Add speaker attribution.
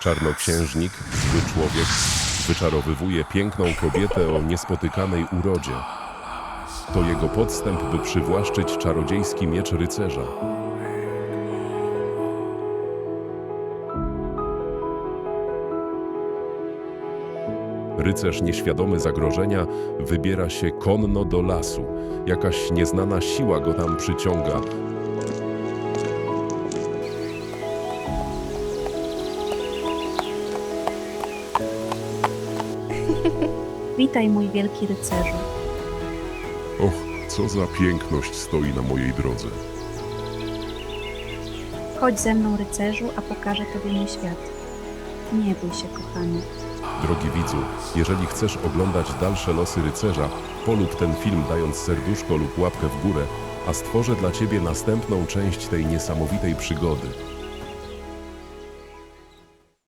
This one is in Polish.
Speaker 1: Czarnoksiężnik, zły człowiek, wyczarowywuje piękną kobietę o niespotykanej urodzie. To jego podstęp, by przywłaszczyć czarodziejski miecz rycerza. Rycerz nieświadomy zagrożenia wybiera się konno do lasu. Jakaś nieznana siła go tam przyciąga.
Speaker 2: Witaj, mój wielki rycerzu.
Speaker 1: Och, co za piękność stoi na mojej drodze.
Speaker 2: Chodź ze mną, rycerzu, a pokażę tobie mój świat. Nie bój się, kochany.
Speaker 1: Drogi widzu, jeżeli chcesz oglądać dalsze losy rycerza, polub ten film dając serduszko lub łapkę w górę, a stworzę dla Ciebie następną część tej niesamowitej przygody.